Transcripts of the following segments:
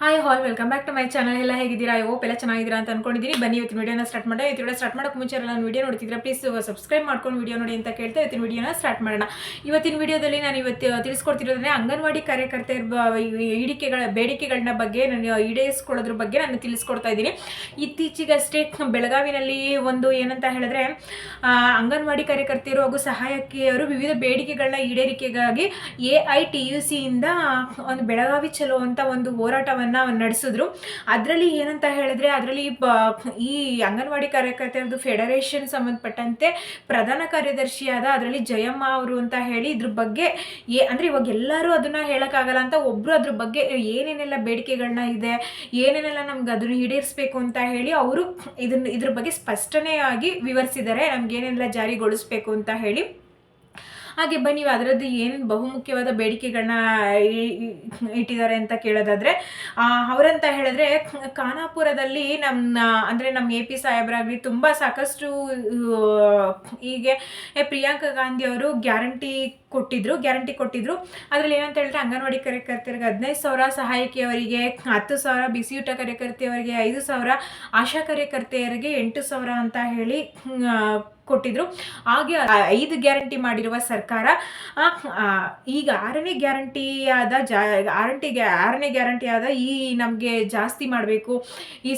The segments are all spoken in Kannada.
Hi all welcome back to my channel ಎಲ್ಲ ಹೇಗಿದ್ದೀರಾ? ಓಪ್ ಎಲ್ಲ ಚೆನ್ನಾಗಿದ್ದೀರಾ ಅಂತ ಅನ್ಕೊಂಡಿದ್ದೀನಿ. ಬನ್ನಿ, ಇವತ್ತಿನ ವೀಡಿಯೋನ ಸ್ಟಾರ್ಟ್ ಮಾಡೋಣ. ಇವತ್ತು ವಿಡಿಯೋ ಸ್ಟಾರ್ಟ್ ಮಾಡೋಕ್ಕೆ ಮುಂಚೆ ನಾನು ವೀಡಿಯೋ ನೋಡ್ತಿದ್ರೆ ಪ್ಲೀಸ್ ಸಬ್ಸ್ಕ್ರೈಬ್ ಮಾಡ್ಕೊಂಡು ವಿಡಿಯೋ ನೋಡಿ ಅಂತ ಕೇಳ್ತಾ ಇವತ್ತಿನ ವೀಡಿಯೋನ ಸ್ಟಾರ್ಟ್ ಮಾಡೋಣ. ಇವತ್ತಿನ ವಿಡಿಯೋದಲ್ಲಿ ನಾನು ಇವತ್ತು ತಿಳಿಸ್ಕೊಡ್ತಿರೋದ್ರೆ ಅಂಗನವಾಡಿ ಕಾರ್ಯಕರ್ತೆಯ ಈಡಿಕೆಗಳ ಬೇಡಿಕೆಗಳನ್ನ ಬಗ್ಗೆ ನಾನು ಈಡೇರಿಸ್ಕೊಳ್ಳೋದ್ರ ಬಗ್ಗೆ ನಾನು ತಿಳಿಸ್ಕೊಡ್ತಾ ಇದ್ದೀನಿ. ಇತ್ತೀಚೆಗಷ್ಟೇ ಬೆಳಗಾವಿನಲ್ಲಿ ಒಂದು ಏನಂತ ಹೇಳಿದ್ರೆ ಅಂಗನವಾಡಿ ಕಾರ್ಯಕರ್ತೆಯರು ಹಾಗೂ ಸಹಾಯಕಿಯರು ವಿವಿಧ ಬೇಡಿಕೆಗಳನ್ನ ಈಡೇರಿಕೆಗಾಗಿ ಎ ಐ ಟಿ ಯು ಸಿಯಿಂದ ಒಂದು ಬೆಳಗಾವಿ ಚಲೋ ಅಂತ ಒಂದು ಹೋರಾಟವನ್ನು ನಡೆಸಿದ್ರು. ಅದರಲ್ಲಿ ಏನಂತ ಹೇಳಿದ್ರೆ ಅದರಲ್ಲಿ ಈ ಅಂಗನವಾಡಿ ಕಾರ್ಯಕರ್ತೆಯರದು ಫೆಡರೇಷನ್ ಸಂಬಂಧಪಟ್ಟಂತೆ ಪ್ರಧಾನ ಕಾರ್ಯದರ್ಶಿಯಾದ ಅದರಲ್ಲಿ ಜಯಮ್ಮ ಅವರು ಅಂತ ಹೇಳಿ ಇದ್ರ ಬಗ್ಗೆ ಏ ಅಂದರೆ ಇವಾಗ ಎಲ್ಲರೂ ಅದನ್ನ ಹೇಳೋಕ್ಕಾಗಲ್ಲ ಅಂತ ಒಬ್ಬರು ಅದ್ರ ಬಗ್ಗೆ ಏನೇನೆಲ್ಲ ಬೇಡಿಕೆಗಳನ್ನ ಇದೆ, ಏನೇನೆಲ್ಲ ನಮ್ಗೆ ಅದನ್ನು ಈಡೇರಿಸಬೇಕು ಅಂತ ಹೇಳಿ ಅವರು ಇದನ್ನ, ಇದ್ರ ಬಗ್ಗೆ ಸ್ಪಷ್ಟನೆಯಾಗಿ ವಿವರಿಸಿದ್ದಾರೆ. ನಮ್ಗೆ ಏನೆಲ್ಲ ಜಾರಿಗೊಳಿಸ್ಬೇಕು ಅಂತ ಹೇಳಿ. ಹಾಗೆ ಬನ್ನಿ ಅದರದ್ದು ಏನು ಬಹುಮುಖ್ಯವಾದ ಬೇಡಿಕೆಗಳನ್ನ ಇಟ್ಟಿದ್ದಾರೆ ಅಂತ ಕೇಳೋದಾದ್ರೆ ಅವರಂತ ಹೇಳಿದ್ರೆ, ಖಾನಾಪುರದಲ್ಲಿ ನಮ್ಮ ಅಂದರೆ ನಮ್ಮ ಎ ಪಿ ಸಾಹೇಬರಾಗಲಿ ತುಂಬ ಸಾಕಷ್ಟು ಹೀಗೆ ಪ್ರಿಯಾಂಕಾ ಗಾಂಧಿ ಅವರು ಗ್ಯಾರಂಟಿ ಕೊಟ್ಟಿದ್ರು ಗ್ಯಾರಂಟಿ ಕೊಟ್ಟಿದ್ರು. ಅದರಲ್ಲಿ ಏನಂತ ಹೇಳಿದ್ರೆ, ಅಂಗನವಾಡಿ ಕಾರ್ಯಕರ್ತರಿಗೆ ಹದಿನೈದು ಸಾವಿರ, ಸಹಾಯಕಿಯವರಿಗೆ ಹತ್ತು ಸಾವಿರ, ಬಿಸಿಯೂಟ ಕಾರ್ಯಕರ್ತೆಯವರಿಗೆ ಐದು ಸಾವಿರ, ಆಶಾ ಕಾರ್ಯಕರ್ತೆಯರಿಗೆ ಎಂಟು ಸಾವಿರ ಅಂತ ಹೇಳಿ ಕೊಟ್ಟಿದ್ರು. ಹಾಗೆ ಐದು ಗ್ಯಾರಂಟಿ ಮಾಡಿರುವ ಸರ್ಕಾರ ಈಗ ಆರನೇ ಗ್ಯಾರಂಟಿಯಾದ ಜಾ ಆರಂಟಿ ಆರನೇ ಗ್ಯಾರಂಟಿಯಾದ ಈ ನಮಗೆ ಜಾಸ್ತಿ ಮಾಡಬೇಕು, ಈ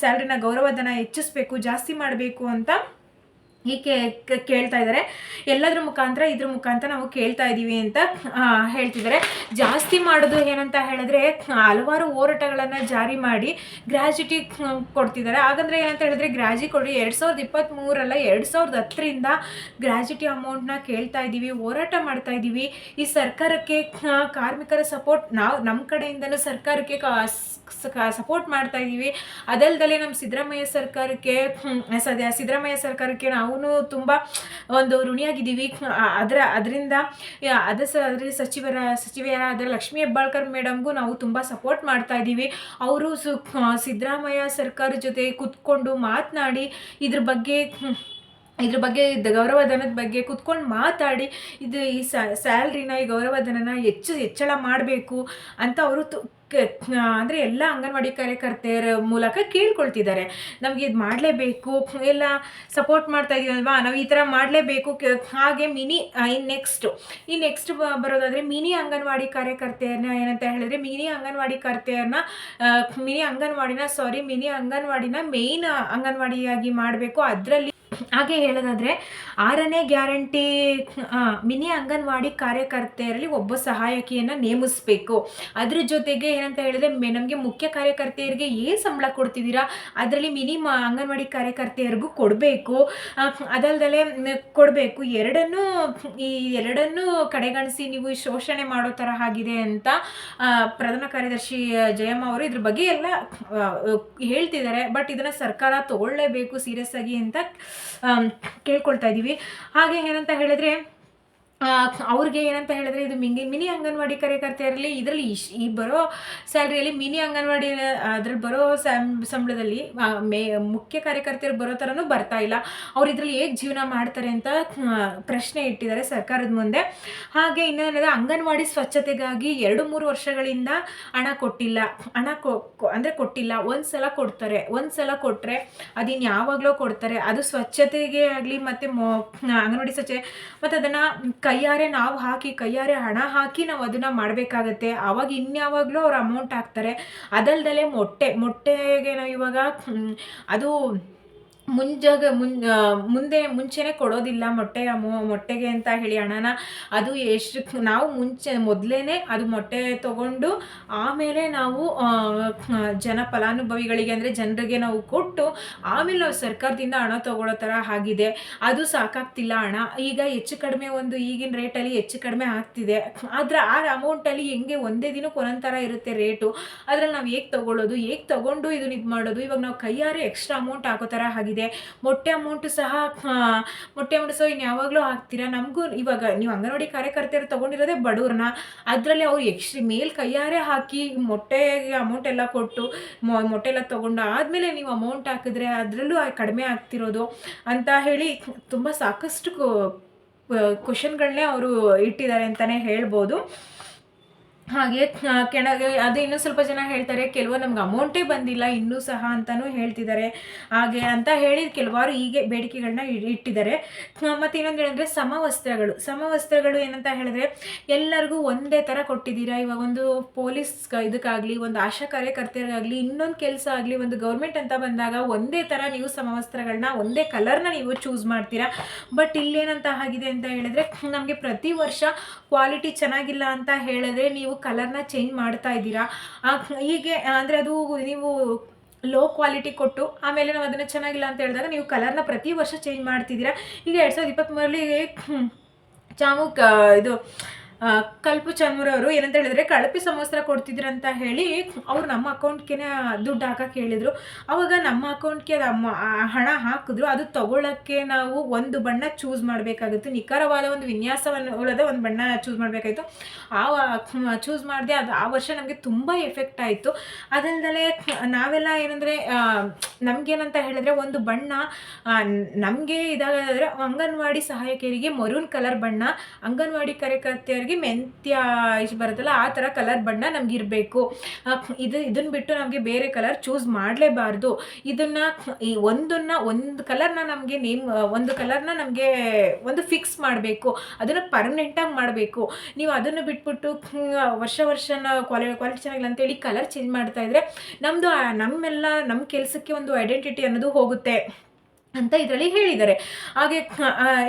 ಸ್ಯಾಲ್ರಿನ ಗೌರವಧನ ಹೆಚ್ಚಿಸ್ಬೇಕು, ಜಾಸ್ತಿ ಮಾಡಬೇಕು ಅಂತ ಹೀಗೆ ಕೇಳ್ತಾ ಇದ್ದಾರೆ. ಎಲ್ಲದ್ರ ಮುಖಾಂತರ ಇದ್ರ ಮುಖಾಂತರ ನಾವು ಕೇಳ್ತಾ ಇದ್ದೀವಿ ಅಂತ ಹೇಳ್ತಿದ್ದಾರೆ. ಜಾಸ್ತಿ ಮಾಡೋದು ಏನಂತ ಹೇಳಿದ್ರೆ, ಹಲವಾರು ಹೋರಾಟಗಳನ್ನು ಜಾರಿ ಮಾಡಿ ಗ್ರ್ಯಾಜುಟಿ ಕೊಡ್ತಿದ್ದಾರೆ. ಹಾಗಂದ್ರೆ ಏನಂತ ಹೇಳಿದ್ರೆ ಗ್ರ್ಯಾಜಿ ಕೊಡಿ ಎರಡು ಸಾವಿರದ ಇಪ್ಪತ್ತ್ಮೂರಲ್ಲ ಎರಡು ಸಾವಿರದ ಹತ್ತರಿಂದ ಗ್ರ್ಯಾಜುಟಿ ಅಮೌಂಟ್ನ ಕೇಳ್ತಾ ಇದ್ದೀವಿ ಹೋರಾಟ ಮಾಡ್ತಾ ಇದ್ದೀವಿ ಈ ಸರ್ಕಾರಕ್ಕೆ ಕಾರ್ಮಿಕರ ಸಪೋರ್ಟ್ ನಾವು ನಮ್ಮ ಕಡೆಯಿಂದನೂ ಸರ್ಕಾರಕ್ಕೆ ಸಪೋರ್ಟ್ ಮಾಡ್ತಾ ಇದ್ದೀವಿ ಅದಲ್ದಲೆ ನಮ್ಮ ಸಿದ್ದರಾಮಯ್ಯ ಸರ್ಕಾರಕ್ಕೆ ಸದ್ಯ ಸಿದ್ದರಾಮಯ್ಯ ಸರ್ಕಾರಕ್ಕೆ ನಾವು ತುಂಬ ಒಂದು ಋಣಿಯಾಗಿದ್ದೀವಿ. ಅದರ, ಅದರಿಂದ ಅದ ಸಚಿವರ, ಸಚಿವೆಯರಾದ ಲಕ್ಷ್ಮೀ ಹೆಬ್ಬಾಳ್ಕರ್ ಮೇಡಮ್ಗೂ ನಾವು ತುಂಬ ಸಪೋರ್ಟ್ ಮಾಡ್ತಾ ಇದ್ದೀವಿ ಅವರು ಸು ಸಿದ್ದರಾಮಯ್ಯ ಸರ್ಕಾರ ಜೊತೆ ಕೂತ್ಕೊಂಡು ಮಾತನಾಡಿ ಇದ್ರ ಬಗ್ಗೆ ಇದ್ರ ಬಗ್ಗೆ ಗೌರವಧನದ ಬಗ್ಗೆ ಕುತ್ಕೊಂಡು ಮಾತಾಡಿ, ಇದು ಈ ಸ್ಯಾಲ್ರಿನ, ಈ ಗೌರವಧನನ ಹೆಚ್ಚು, ಹೆಚ್ಚಳ ಮಾಡಬೇಕು ಅಂತ ಅವರು ತು ಅಂದರೆ ಎಲ್ಲ ಅಂಗನವಾಡಿ ಕಾರ್ಯಕರ್ತೆಯರ ಮೂಲಕ ಕೇಳ್ಕೊಳ್ತಿದ್ದಾರೆ. ನಮಗೆ ಇದು ಮಾಡಲೇಬೇಕು, ಎಲ್ಲ ಸಪೋರ್ಟ್ ಮಾಡ್ತಾ ಇದೀವಲ್ವಾ, ನಾವು ಈ ಥರ ಮಾಡಲೇಬೇಕು ಹಾಗೆ ಮಿನಿ ಇನ್ ನೆಕ್ಸ್ಟ್, ಈ ನೆಕ್ಸ್ಟ್ ಬರೋದಾದರೆ ಮಿನಿ ಅಂಗನವಾಡಿ ಕಾರ್ಯಕರ್ತೆಯನ್ನ ಏನಂತ ಹೇಳಿದ್ರೆ, ಮಿನಿ ಅಂಗನವಾಡಿ ಕರ್ತೆಯರನ್ನ ಮಿನಿ ಅಂಗನವಾಡಿನ, ಸಾರಿ, ಮಿನಿ ಅಂಗನವಾಡಿನ ಮೇಯ್ನ್ ಅಂಗನವಾಡಿಯಾಗಿ ಮಾಡಬೇಕು. ಅದರಲ್ಲಿ ಹಾಗೆ ಹೇಳೋದಾದ್ರೆ, ಆರನೇ ಗ್ಯಾರಂಟಿ ಮಿನಿ ಅಂಗನವಾಡಿ ಕಾರ್ಯಕರ್ತೆಯರಲ್ಲಿ ಒಬ್ಬ ಸಹಾಯಕಿಯನ್ನು ನೇಮಿಸಬೇಕು. ಅದ್ರ ಜೊತೆಗೆ ಏನಂತ ಹೇಳಿದ್ರೆ ನಮಗೆ ಮುಖ್ಯ ಕಾರ್ಯಕರ್ತೆಯರಿಗೆ ಏನು ಸಂಬಳ ಕೊಡ್ತಿದ್ದೀರಾ, ಅದರಲ್ಲಿ ಮಿನಿ ಅಂಗನವಾಡಿ ಕಾರ್ಯಕರ್ತೆಯರಿಗೂ ಕೊಡಬೇಕು. ಅದಲ್ದಲೆ ಕೊಡಬೇಕು. ಎರಡನ್ನೂ, ಈ ಎರಡನ್ನೂ ಕಡೆಗಣಿಸಿ ನೀವು ಶೋಷಣೆ ಮಾಡೋ ಥರ ಆಗಿದೆ ಅಂತ ಪ್ರಧಾನ ಕಾರ್ಯದರ್ಶಿ ಜಯಮ್ಮ ಅವರು ಇದ್ರ ಬಗ್ಗೆ ಎಲ್ಲ ಹೇಳ್ತಿದ್ದಾರೆ. ಬಟ್ ಇದನ್ನು ಸರ್ಕಾರ ತಗೊಳ್ಳೇಬೇಕು, ಸೀರಿಯಸ್ ಆಗಿ ಅಂತ ಕೇಳ್ಕೊಳ್ತಾ ಇದ್ದೀವಿ. ಹಾಗೆ ಏನಂತ ಹೇಳಿದ್ರೆ ಅವ್ರಿಗೆ ಏನಂತ ಹೇಳಿದ್ರೆ ಇದು ಮಿಂಗಿ ಮಿನಿ ಅಂಗನವಾಡಿ ಕಾರ್ಯಕರ್ತೆಯರಲ್ಲಿ ಇದರಲ್ಲಿ ಇಶ್, ಈ ಬರೋ ಸ್ಯಾಲ್ರಿಯಲ್ಲಿ ಮಿನಿ ಅಂಗನವಾಡಿ, ಅದ್ರಲ್ಲಿ ಬರೋ ಸಂಬಳದಲ್ಲಿ ಮೇ, ಮುಖ್ಯ ಕಾರ್ಯಕರ್ತೆಯರು ಬರೋ ಥರನೂ ಬರ್ತಾ ಇಲ್ಲ. ಅವ್ರು ಇದರಲ್ಲಿ ಹೇಗೆ ಜೀವನ ಮಾಡ್ತಾರೆ ಅಂತ ಪ್ರಶ್ನೆ ಇಟ್ಟಿದ್ದಾರೆ ಸರ್ಕಾರದ ಮುಂದೆ. ಹಾಗೆ ಇನ್ನೇನಿದೆ ಅಂಗನವಾಡಿ ಸ್ವಚ್ಛತೆಗಾಗಿ ಎರಡು ಮೂರು ವರ್ಷಗಳಿಂದ ಹಣ ಕೊಟ್ಟಿಲ್ಲ. ಹಣ ಕೊ, ಕೊ- ಅಂದರೆ ಕೊಟ್ಟಿಲ್ಲ. ಒಂದು ಸಲ ಕೊಡ್ತಾರೆ. ಒಂದು ಸಲ ಕೊಟ್ಟರೆ ಅದಿನ್ನು ಯಾವಾಗಲೂ ಕೊಡ್ತಾರೆ. ಅದು ಸ್ವಚ್ಛತೆಗೆ ಆಗಲಿ ಮತ್ತು ಮೊ, ಅಂಗನವಾಡಿ ಸ್ವಚ್ಛತೆ, ಮತ್ತು ಅದನ್ನು ಕೈಯಾರೆ ನಾವು ಹಾಕಿ, ಕೈಯಾರೆ ಹಣ ಹಾಕಿ ನಾವು ಅದನ್ನು ಮಾಡಬೇಕಾಗತ್ತೆ. ಆವಾಗ ಇನ್ಯಾವಾಗಲೂ ಅವ್ರು ಅಮೌಂಟ್ ಹಾಕ್ತಾರೆ. ಅದಲ್ದಲೆ ಮೊಟ್ಟೆ, ಮೊಟ್ಟೆಗೆ ನಾವು ಇವಾಗ ಅದು ಮುಂಜಾಗ ಮುನ್ ಮುಂದೆ, ಮುಂಚೆನೇ ಕೊಡೋದಿಲ್ಲ ಮೊಟ್ಟೆ ಮೊಟ್ಟೆಗೆ ಅಂತ ಹೇಳಿ ಹಣನ ಅದು ಎಷ್ಟು ನಾವು ಮುಂಚೆ ಮೊದಲೇ ಅದು ಮೊಟ್ಟೆ ತಗೊಂಡು ಆಮೇಲೆ ನಾವು ಜನ ಫಲಾನುಭವಿಗಳಿಗೆ ಅಂದರೆ ಜನರಿಗೆ ನಾವು ಕೊಟ್ಟು ಆಮೇಲೆ ನಾವು ಸರ್ಕಾರದಿಂದ ಹಣ ತಗೊಳ್ಳೋ ಥರ ಆಗಿದೆ. ಅದು ಸಾಕಾಗ್ತಿಲ್ಲ ಹಣ. ಈಗ ಹೆಚ್ಚು ಕಡಿಮೆ ಒಂದು ಈಗಿನ ರೇಟಲ್ಲಿ ಹೆಚ್ಚು ಕಡಿಮೆ ಆಗ್ತಿದೆ. ಆದರೆ ಆ ಅಮೌಂಟಲ್ಲಿ ಹೆಂಗೆ ಒಂದೇ ದಿನಕ್ಕೆ ಒಂದೊಂದು ಇರುತ್ತೆ ರೇಟು. ಅದರಲ್ಲಿ ನಾವು ಹೇಗೆ ತಗೊಳ್ಳೋದು? ಹೇಗೆ ತಗೊಂಡು ಇದನ್ನ ಇದು ಮಾಡೋದು? ಇವಾಗ ನಾವು ಕೈಯಾರೆ ಎಕ್ಸ್ಟ್ರಾ ಅಮೌಂಟ್ ಹಾಕೋ ಥರ ಆಗಿದೆ. ಮೊಟ್ಟೆ ಅಮೌಂಟು ಸಹ ಮೊಟ್ಟೆ ಅಮೌಂಟ್ ಸಹ ಇನ್ನು ಯಾವಾಗಲೂ ಹಾಕ್ತೀರಾ? ನಮಗೂ ಇವಾಗ ನೀವು ಅಂಗನವಾಡಿ ಕಾರ್ಯಕರ್ತೆಯರು ತೊಗೊಂಡಿರೋದೇ ಬಡವ್ರನ್ನ. ಅದರಲ್ಲಿ ಅವ್ರು ಎಕ್ಸ್ಟ್ರಿ ಮೇಲ್ ಕೈಯಾರೆ ಹಾಕಿ ಮೊಟ್ಟೆಗೆ ಅಮೌಂಟ್ ಎಲ್ಲ ಕೊಟ್ಟು ಮೊಟ್ಟೆ ಎಲ್ಲ ತೊಗೊಂಡು ಆದಮೇಲೆ ನೀವು ಅಮೌಂಟ್ ಹಾಕಿದ್ರೆ ಅದರಲ್ಲೂ ಕಡಿಮೆ ಆಗ್ತಿರೋದು ಅಂತ ಹೇಳಿ ತುಂಬ ಸಾಕಷ್ಟು ಕ್ವಶನ್ಗಳನ್ನೇ ಅವರು ಇಟ್ಟಿದ್ದಾರೆ ಅಂತಲೇ ಹೇಳ್ಬೋದು. ಹಾಗೆ ಕೆಳಗೆ ಅದು ಇನ್ನೂ ಸ್ವಲ್ಪ ಜನ ಹೇಳ್ತಾರೆ ಕೆಲವು ನಮ್ಗೆ ಅಮೌಂಟೇ ಬಂದಿಲ್ಲ, ಇನ್ನೂ ಸಹ ಅಂತಲೂ ಹೇಳ್ತಿದ್ದಾರೆ. ಹಾಗೆ ಅಂತ ಹೇಳಿ ಕೆಲವಾರು ಹೀಗೆ ಬೇಡಿಕೆಗಳನ್ನ ಇಟ್ಟಿದ್ದಾರೆ. ಮತ್ತು ಇನ್ನೊಂದು ಹೇಳಿದ್ರೆ ಸಮವಸ್ತ್ರಗಳು. ಸಮವಸ್ತ್ರಗಳು ಏನಂತ ಹೇಳಿದ್ರೆ ಎಲ್ಲರಿಗೂ ಒಂದೇ ಥರ ಕೊಟ್ಟಿದ್ದೀರಾ? ಇವಾಗ ಒಂದು ಪೊಲೀಸ್ ಇದಕ್ಕಾಗಲಿ, ಒಂದು ಆಶಾ ಕಾರ್ಯಕರ್ತರಿಗಾಗಲಿ ಇನ್ನೊಂದು ಕೆಲಸ ಆಗಲಿ, ಒಂದು ಗೌರ್ಮೆಂಟ್ ಅಂತ ಬಂದಾಗ ಒಂದೇ ಥರ ನೀವು ಸಮವಸ್ತ್ರಗಳನ್ನ, ಒಂದೇ ಕಲರ್ನ ನೀವು ಚೂಸ್ ಮಾಡ್ತೀರಾ? ಬಟ್ ಇಲ್ಲೇನಂತ ಆಗಿದೆ ಅಂತ ಹೇಳಿದ್ರೆ, ನಮಗೆ ಪ್ರತಿ ವರ್ಷ ಕ್ವಾಲಿಟಿ ಚೆನ್ನಾಗಿಲ್ಲ ಅಂತ ಹೇಳಿದ್ರೆ ನೀವು ಕಲರ್ನ ಚೇಂಜ್ ಮಾಡ್ತಾ ಇದ್ದೀರಾ? ಹೀಗೆ, ಅಂದರೆ ಅದು ನೀವು ಲೋ ಕ್ವಾಲಿಟಿ ಕೊಟ್ಟು, ಆಮೇಲೆ ನಾವು ಅದನ್ನು ಚೆನ್ನಾಗಿಲ್ಲ ಅಂತ ಹೇಳಿದಾಗ ನೀವು ಕಲರ್ನ ಪ್ರತಿ ವರ್ಷ ಚೇಂಜ್ ಮಾಡ್ತಿದ್ದೀರಾ? ಈಗ ಎರಡು ಸಾವಿರದ ಇಪ್ಪತ್ತ್ಮೂರರಲ್ಲಿ ಚಾಮು ಇದು ಕಲ್ಪು ಅವರು ಏನಂತ ಹೇಳಿದ್ರೆ ಕಳಪೆ ಸಮವಸ್ತ್ರ ಕೊಡ್ತಿದ್ರಂತ ಹೇಳಿ ಅವ್ರು ನಮ್ಮ ಅಕೌಂಟ್ಗೆ ದುಡ್ಡು ಹಾಕಕ್ಕೆ ಹೇಳಿದರು. ಅವಾಗ ನಮ್ಮ ಅಕೌಂಟ್ಗೆ ನಮ್ಮ ಹಣ ಹಾಕಿದ್ರು. ಅದು ತಗೊಳ್ಳೋಕ್ಕೆ ನಾವು ಒಂದು ಬಣ್ಣ ಚೂಸ್ ಮಾಡಬೇಕಾಗಿತ್ತು. ನಿಖರವಾದ ಒಂದು ವಿನ್ಯಾಸವನ್ನು ಉಳದ ಒಂದು ಬಣ್ಣ ಚೂಸ್ ಮಾಡಬೇಕಾಯಿತು. ಆ ಚೂಸ್ ಮಾಡಿದೆ ಅದು ಆ ವರ್ಷ ನಮಗೆ ತುಂಬ ಎಫೆಕ್ಟ್ ಆಯಿತು. ಅದಲ್ಲದೆ ನಾವೆಲ್ಲ ಏನಂದರೆ ನಮಗೇನಂತ ಹೇಳಿದ್ರೆ ಒಂದು ಬಣ್ಣ ನಮಗೆ ಇದಾಗ ಅಂಗನವಾಡಿ ಸಹಾಯಕಿಯರಿಗೆ ಮರೂನ್ ಕಲರ್ ಬಣ್ಣ, ಅಂಗನವಾಡಿ ಕಾರ್ಯಕರ್ತೆಯರಿಗೆ ಮೆಂತ್ಯ ಇಷ್ಟು ಬರುತ್ತಲ್ಲ, ಆ ಥರ ಕಲರ್ ಬಣ್ಣ ನಮ್ಗೆ ಇರಬೇಕು. ಇದು ಇದನ್ನು ಬಿಟ್ಟು ನಮಗೆ ಬೇರೆ ಕಲರ್ ಚೂಸ್ ಮಾಡಲೇಬಾರ್ದು. ಇದನ್ನು, ಈ ಒಂದನ್ನು, ಒಂದು ಕಲರ್ನ ನಮಗೆ ನೇಮ್ ಒಂದು ಕಲರ್ನ ನಮಗೆ ಒಂದು ಫಿಕ್ಸ್ ಮಾಡಬೇಕು. ಅದನ್ನು ಪರ್ಮನೆಂಟಾಗಿ ಮಾಡಬೇಕು. ನೀವು ಅದನ್ನು ಬಿಟ್ಬಿಟ್ಟು ವರ್ಷ ವರ್ಷನ ಕ್ವಾಲಿ ಕ್ವಾಲಿಟಿ ಚೆನ್ನಾಗಿಲ್ಲ ಅಂತೇಳಿ ಕಲರ್ ಚೇಂಜ್ ಮಾಡ್ತಾ ಇದ್ರೆ ನಮ್ಮದು ನಮ್ಮೆಲ್ಲ ನಮ್ಮ ಕೆಲಸಕ್ಕೆ ಒಂದು ಐಡೆಂಟಿಟಿ ಅನ್ನೋದು ಹೋಗುತ್ತೆ. ಅಂತ ಇದರಲ್ಲಿ ಹೇಳಿದ್ದಾರೆ. ಹಾಗೆ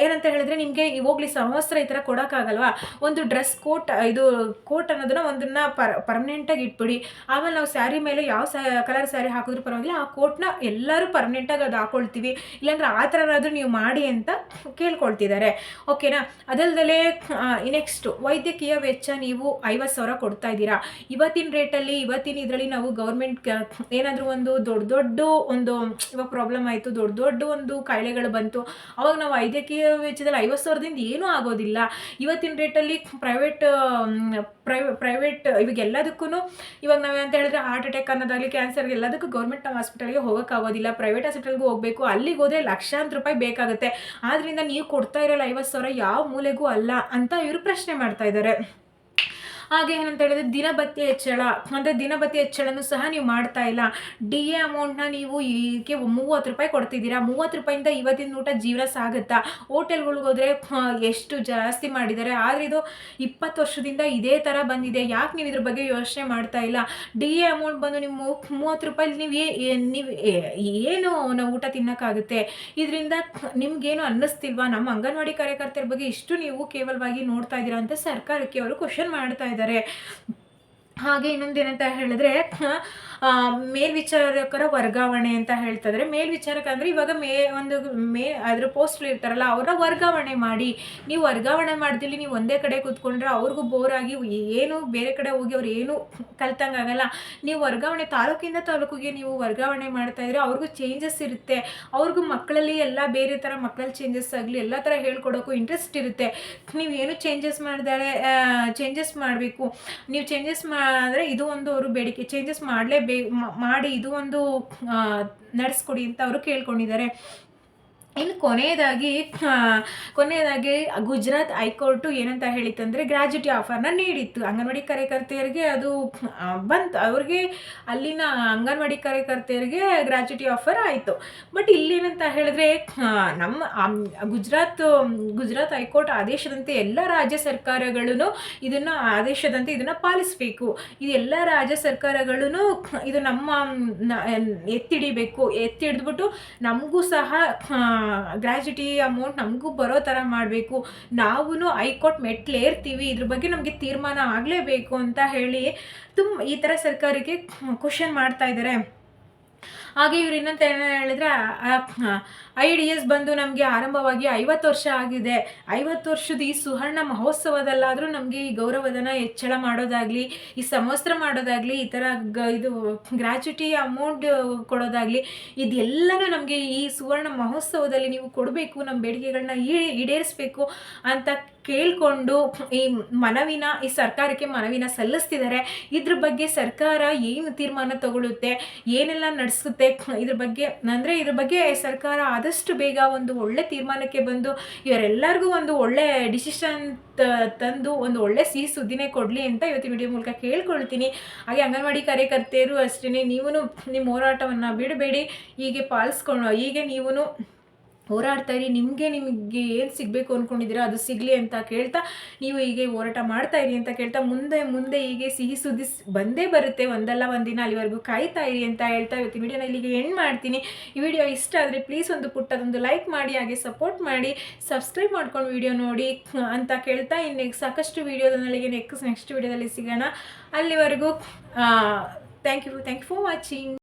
ಏನಂತ ಹೇಳಿದ್ರೆ ನಿಮಗೆ ಹೋಗ್ಲಿ ಸಮವಸ್ತ್ರ ಈ ಥರ ಕೊಡೋಕ್ಕಾಗಲ್ವಾ? ಒಂದು ಡ್ರೆಸ್ ಕೋಟ್ ಇದು ಕೋಟ್ ಅನ್ನೋದನ್ನ ಒಂದನ್ನ ಪರ್ ಪರ್ಮನೆಂಟಾಗಿ ಇಟ್ಬಿಡಿ. ಆಮೇಲೆ ನಾವು ಸ್ಯಾರಿ ಮೇಲೆ ಯಾವ ಕಲರ್ ಸ್ಯಾರಿ ಹಾಕಿದ್ರು ಪರವಾಗಿಲ್ಲ, ಆ ಕೋಟ್ನ ಎಲ್ಲರೂ ಪರ್ಮನೆಂಟಾಗಿ ಅದು ಹಾಕೊಳ್ತೀವಿ. ಇಲ್ಲಾಂದ್ರೆ ಆ ಥರನಾದರೂ ನೀವು ಮಾಡಿ ಅಂತ ಕೇಳ್ಕೊಳ್ತಿದ್ದಾರೆ. ಓಕೆನಾ ಅದಲ್ದಲೇ ನೆಕ್ಸ್ಟು ವೈದ್ಯಕೀಯ ವೆಚ್ಚ ನೀವು ಐವತ್ತು ಸಾವಿರ ಕೊಡ್ತಾ ಇದ್ದೀರಾ? ಇವತ್ತಿನ ರೇಟಲ್ಲಿ ಇವತ್ತಿನ ಇದರಲ್ಲಿ ನಾವು ಗೌರ್ಮೆಂಟ್ ಏನಾದರೂ ಒಂದು ದೊಡ್ಡ ದೊಡ್ಡ ಒಂದು, ಇವಾಗ ಪ್ರಾಬ್ಲಮ್ ಆಯಿತು, ದೊಡ್ಡ ದೊಡ್ಡ ಒಂದು ಕಾಯಿಲೆಗಳು ಬಂತು. ಅವಾಗ ನಾವು ವೈದ್ಯಕೀಯ ವೆಚ್ಚದಲ್ಲಿ ಐವತ್ತು ಸಾವಿರದಿಂದ ಏನೂ ಆಗೋದಿಲ್ಲ. ಇವತ್ತಿನ ರೇಟಲ್ಲಿ ಪ್ರೈವೇಟ್ ಪ್ರೈವೇ ಪ್ರೈವೇಟ್ ಇವಾಗ ಎಲ್ಲದಕ್ಕೂ ಇವಾಗ ನಾವು ಅಂತ ಹೇಳಿದ್ರೆ ಹಾರ್ಟ್ ಅಟ್ಯಾಕ್ ಅನ್ನೋದಾಗಲಿ ಕ್ಯಾನ್ಸರ್ ಎಲ್ಲದಕ್ಕೂ ಗೌರ್ಮೆಂಟ್ ಹಾಸ್ಪಿಟಲ್ಗೆ ಹೋಗೋಕ್ಕಾಗೋದಿಲ್ಲ ಪ್ರೈವೇಟ್ ಹಾಸ್ಪಿಟಲ್ಗೆ ಹೋಗಬೇಕು. ಅಲ್ಲಿಗೆ ಹೋದರೆ ಲಕ್ಷಾಂತರ ರೂಪಾಯಿ ಬೇಕಾಗುತ್ತೆ. ಆದ್ದರಿಂದ ನೀವು ಕೊಡ್ತಾ ಇರೋಲ್ಲ ಐವತ್ತು ಸಾವಿರ ಯಾವ ಮೂಲೆಗೂ ಅಲ್ಲ ಅಂತ ಇವರು ಪ್ರಶ್ನೆ ಮಾಡ್ತಾ ಇದ್ದಾರೆ. ಹಾಗೆ ಏನಂತ ಹೇಳಿದ್ರೆ ದಿನಭತ್ಯೆ ಹೆಚ್ಚಳ. ಅಂದರೆ ದಿನಭತ್ಯೆ ಹೆಚ್ಚಳನೂ ಸಹ ನೀವು ಮಾಡ್ತಾ ಇಲ್ಲ. ಡಿ ಎ ಅಮೌಂಟ್ನ ನೀವು ಈಗೆ ಮೂವತ್ತು ರೂಪಾಯಿ ಕೊಡ್ತಿದ್ದೀರಾ. ಮೂವತ್ತು ರೂಪಾಯಿಂದ ಇವತ್ತಿನ ಊಟ ಜೀವನ ಸಾಗುತ್ತಾ? ಹೋಟೆಲ್ಗಳಿಗೆ ಹೋದರೆ ಎಷ್ಟು ಜಾಸ್ತಿ ಮಾಡಿದ್ದಾರೆ. ಆದರೆ ಇದು ಇಪ್ಪತ್ತು ವರ್ಷದಿಂದ ಇದೇ ಥರ ಬಂದಿದೆ. ಯಾಕೆ ನೀವು ಇದ್ರ ಬಗ್ಗೆ ಯೋಚನೆ ಮಾಡ್ತಾ ಇಲ್ಲ? ಡಿ ಎ ಅಮೌಂಟ್ ಬಂದು ನೀವು ಮೂವತ್ತು ರೂಪಾಯಿ ನೀವು ನೀವು ಏನು ನಾವು ಊಟ ತಿನ್ನೋಕ್ಕಾಗುತ್ತೆ? ಇದರಿಂದ ನಿಮ್ಗೇನು ಅನ್ನಿಸ್ತಿಲ್ವಾ? ನಮ್ಮ ಅಂಗನವಾಡಿ ಕಾರ್ಯಕರ್ತರ ಬಗ್ಗೆ ಇಷ್ಟು ನೀವು ಕೇವಲವಾಗಿ ನೋಡ್ತಾ ಇದ್ದೀರಾ ಅಂತ ಸರ್ಕಾರಕ್ಕೆ ಅವರು ಕ್ವಶನ್ ಮಾಡ್ತಾ ಇದ್ದಾರೆ. ಹಾಗೆ ಇನ್ನೊಂದೇನಂತ ಹೇಳಿದ್ರೆ ಮೇಲ್ವಿಚಾರಕರ ವರ್ಗಾವಣೆ ಅಂತ ಹೇಳ್ತಾ ಇದ್ದಾರೆ ಮೇಲ್ವಿಚಾರಕ ಅಂದರೆ ಇವಾಗ ಮೇ ಒಂದು ಮೇ ಅದ್ರ ಪೋಸ್ಟ್ಲಿ ಇರ್ತಾರಲ್ಲ, ಅವರ ವರ್ಗಾವಣೆ ಮಾಡಿ. ನೀವು ವರ್ಗಾವಣೆ ಮಾಡ್ದಿಲ್ಲಿ ನೀವು ಒಂದೇ ಕಡೆ ಕೂತ್ಕೊಂಡ್ರೆ ಅವ್ರಿಗೂ ಬೋರ್ ಆಗಿ, ಏನು ಬೇರೆ ಕಡೆ ಹೋಗಿ ಅವ್ರು ಏನು ಕಲ್ತಂಗಾಗಲ್ಲ ನೀವು ವರ್ಗಾವಣೆ ತಾಲೂಕಿಂದ ತಾಲೂಕಿಗೆ ನೀವು ವರ್ಗಾವಣೆ ಮಾಡ್ತಾ ಇದ್ರೆ ಅವ್ರಿಗೂ ಚೇಂಜಸ್ ಇರುತ್ತೆ. ಅವ್ರಿಗೂ ಮಕ್ಕಳಲ್ಲಿ ಎಲ್ಲ ಬೇರೆ ಥರ ಮಕ್ಕಳಲ್ಲಿ ಚೇಂಜಸ್ ಆಗಲಿ, ಎಲ್ಲ ಥರ ಹೇಳ್ಕೊಡೋಕ್ಕೂ ಇಂಟ್ರೆಸ್ಟ್ ಇರುತ್ತೆ. ನೀವು ಏನು ಚೇಂಜಸ್ ಮಾಡಿದಾರೆ ಚೇಂಜಸ್ ಮಾಡಬೇಕು. ನೀವು ಚೇಂಜಸ್ ಮಾಡಿದ್ರೆ ಇದು ಒಂದು ಅವರು ಬೇಡಿಕೆ. ಚೇಂಜಸ್ ಮಾಡಲೇಬೇಕು. ಮಾಡಿ ಇದು ಒಂದು ನಡೆಸ್ಕೊಡಿ ಅಂತ ಅವರು ಕೇಳ್ಕೊಂಡಿದ್ದಾರೆ. ಇನ್ನು ಕೊನೆಯದಾಗಿ ಕೊನೆಯದಾಗಿ ಗುಜರಾತ್ ಹೈಕೋರ್ಟು ಏನಂತ ಹೇಳಿತ್ತಂದರೆ ಗ್ರ್ಯಾಜುಟಿ ಆಫರ್ನ ನೀಡಿತ್ತು. ಅಂಗನವಾಡಿ ಕಾರ್ಯಕರ್ತೆಯರಿಗೆ ಅದು ಬಂತು. ಅವ್ರಿಗೆ ಅಲ್ಲಿನ ಅಂಗನವಾಡಿ ಕಾರ್ಯಕರ್ತೆಯರಿಗೆ ಗ್ರ್ಯಾಜುಟಿ ಆಫರ್ ಆಯಿತು. ಬಟ್ ಇಲ್ಲೇನಂತ ಹೇಳಿದ್ರೆ ನಮ್ಮ ಗುಜರಾತ್ ಗುಜರಾತ್ ಹೈಕೋರ್ಟ್ ಆದೇಶದಂತೆ ಎಲ್ಲ ರಾಜ್ಯ ಸರ್ಕಾರಗಳೂ ಇದನ್ನು ಆದೇಶದಂತೆ ಇದನ್ನು ಪಾಲಿಸಬೇಕು. ಇದು ಎಲ್ಲ ರಾಜ್ಯ ಸರ್ಕಾರಗಳೂ ಇದು ನಮ್ಮ ಎತ್ತಿಡಿಬೇಕು. ಎತ್ತಿ ಹಿಡಿದ್ಬಿಟ್ಟು ನಮಗೂ ಸಹ ಗ್ರ್ಯಾಜುಟಿ ಅಮೌಂಟ್ ನಮಗೂ ಬರೋ ಥರ ಮಾಡಬೇಕು. ನಾವು ಹೈಕೋರ್ಟ್ ಮೆಟ್ಲೇರ್ತೀವಿ ಇದ್ರ ಬಗ್ಗೆ ನಮಗೆ ತೀರ್ಮಾನ ಆಗಲೇಬೇಕು ಅಂತ ಹೇಳಿ ತುಂಬ ಈ ಥರ ಸರ್ಕಾರಕ್ಕೆ ಕ್ವಶನ್ ಮಾಡ್ತಾ ಇದ್ದಾರೆ. ಹಾಗೆ ಇವ್ರು ಇನ್ನಂತ ಏನು ಹೇಳಿದ್ರೆ ಐ ಡಿ ಎಸ್ ಬಂದು ನಮಗೆ ಆರಂಭವಾಗಿ ಐವತ್ತು ವರ್ಷ ಆಗಿದೆ. ಐವತ್ತು ವರ್ಷದ ಈ ಸುವರ್ಣ ಮಹೋತ್ಸವದಲ್ಲಾದರೂ ನಮಗೆ ಈ ಗೌರವಧನ ಹೆಚ್ಚಳ ಮಾಡೋದಾಗಲಿ, ಈ ಸಮವಸ್ತ್ರ ಮಾಡೋದಾಗಲಿ, ಈ ಥರ ಗ ಇದು ಗ್ರ್ಯಾಚುಟಿ ಅಮೌಂಟ್ ಕೊಡೋದಾಗಲಿ, ಇದೆಲ್ಲನೂ ನಮಗೆ ಈ ಸುವರ್ಣ ಮಹೋತ್ಸವದಲ್ಲಿ ನೀವು ಕೊಡಬೇಕು, ನಮ್ಮ ಬೇಡಿಕೆಗಳನ್ನ ಈಡೇರಿಸಬೇಕು ಅಂತ ಕೇಳಿಕೊಂಡು ಈ ಮನವಿನ, ಈ ಸರ್ಕಾರಕ್ಕೆ ಮನವಿನ ಸಲ್ಲಿಸ್ತಿದ್ದಾರೆ. ಇದ್ರ ಬಗ್ಗೆ ಸರ್ಕಾರ ಏನು ತೀರ್ಮಾನ ತಗೊಳ್ಳುತ್ತೆ, ಏನೆಲ್ಲ ನಡೆಸುತ್ತೆ, ಇದ್ರ ಬಗ್ಗೆ, ಅಂದರೆ ಇದ್ರ ಬಗ್ಗೆ ಸರ್ಕಾರ ಆದಷ್ಟು ಬೇಗ ಒಂದು ಒಳ್ಳೆ ತೀರ್ಮಾನಕ್ಕೆ ಬಂದು ಇವರೆಲ್ಲರಿಗೂ ಒಂದು ಒಳ್ಳೆ ಡಿಸಿಷನ್ ತಂದು ಒಂದು ಒಳ್ಳೆ ಸಿಹಿ ಸುದ್ದಿನೇ ಕೊಡಲಿ ಅಂತ ಇವತ್ತು ವಿಡಿಯೋ ಮೂಲಕ ಕೇಳ್ಕೊಳ್ತೀನಿ. ಹಾಗೆ ಅಂಗನವಾಡಿ ಕಾರ್ಯಕರ್ತೆಯರು ಅಷ್ಟೇ ನೀವು ನಿಮ್ಮ ಹೋರಾಟವನ್ನು ಬಿಡಬೇಡಿ. ಹೀಗೆ ಪಾಲಿಸ್ಕೊಂಡು ಹೀಗೆ ನೀವು ಹೋರಾಡ್ತಾ ಇರಿ, ನಿಮಗೆ ನಿಮಗೆ ಏನು ಸಿಗಬೇಕು ಅಂದ್ಕೊಂಡಿದ್ದೀರಾ ಅದು ಸಿಗಲಿ ಅಂತ ಕೇಳ್ತಾ ನೀವು ಹೀಗೆ ಹೋರಾಟ ಮಾಡ್ತಾ ಇರಿ ಅಂತ ಕೇಳ್ತಾ ಮುಂದೆ ಮುಂದೆ ಹೀಗೆ ಸಿಹಿ ಸುದ್ದಿ ಬಂದೇ ಬರುತ್ತೆ, ಒಂದಲ್ಲ ಒಂದಿನ ಅಲ್ಲಿವರೆಗೂ ಕಾಯ್ತಾ ಇರಿ ಅಂತ ಹೇಳ್ತಾ ಇವತ್ತು ವಿಡಿಯೋನ ಇಲ್ಲಿಗೆ ಎಂಡ್ ಮಾಡ್ತೀನಿ. ಈ ವಿಡಿಯೋ ಇಷ್ಟ ಆದರೆ ಪ್ಲೀಸ್ ಒಂದು ಪುಟ್ಟದೊಂದು ಲೈಕ್ ಮಾಡಿ, ಹಾಗೆ ಸಪೋರ್ಟ್ ಮಾಡಿ ಸಬ್ಸ್ಕ್ರೈಬ್ ಮಾಡ್ಕೊಂಡು ವಿಡಿಯೋ ನೋಡಿ ಅಂತ ಕೇಳ್ತಾ ಇನ್ನು ಸಾಕಷ್ಟು ವಿಡಿಯೋದೊಂದಿಗೆ ನೆಕ್ಸ್ಟ್ ನೆಕ್ಸ್ಟ್ ವಿಡಿಯೋದಲ್ಲಿ ಸಿಗೋಣ. ಅಲ್ಲಿವರೆಗೂ thank you thank you for watching